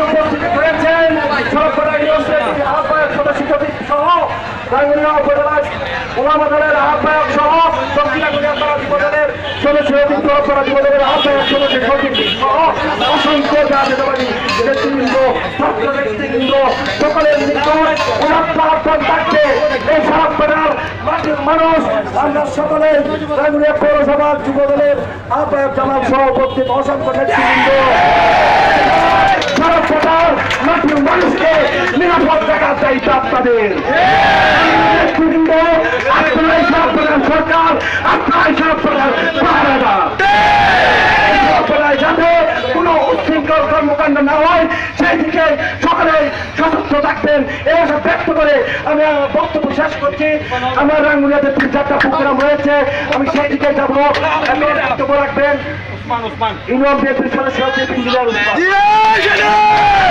মধ্যে উপস্থিত রয়েছেন সরকারি আহ্বায়ক সদস্য সহ রাঙ্গুনিয়া উপজেলার ওলামা দলের আহ্বায়ক সহ দক্ষিণাগুড়িয়া পাড়াদি উপজেলার সদস্য পাড়াদি উপজেলার আহ্বায়ক সদস্য সচিব সহ অসংখ্য জাতীয়তাবাদী নেতৃবৃন্দ, ছাত্র নেতৃবৃন্দ, সকলের নিকট উদাত্ত আহ্বান থাকবে। এই সাহায্যার মাটির মানুষ, আমরা সকলে রাঙ্গুনিয়া পৌরসভার যুবদলের আহ্বায়ক জামাল সহ উপস্থিত অসংখ্য নেতৃবৃন্দ। আপনাদের আপনারাই সর্বপ্রধান সরকার আপনারাই পাহারাদার। আপনারাই যাতে কোনো উচ্ছৃঙ্খল কর্মকাণ্ড না হয় সেই দিকে সকলে সতর্ক থাকবেন। এই আশা ব্যক্ত করে আমি বক্তব্য শেষ করছি। আমার রাঙ্গুলিয়াতে তিন চারটা প্রোগ্রাম রয়েছে আমি সেই দিকে যাব। বক্তব্য রাখবেন। ইউনিয়ন বিএনপির সদস্য হচ্ছে।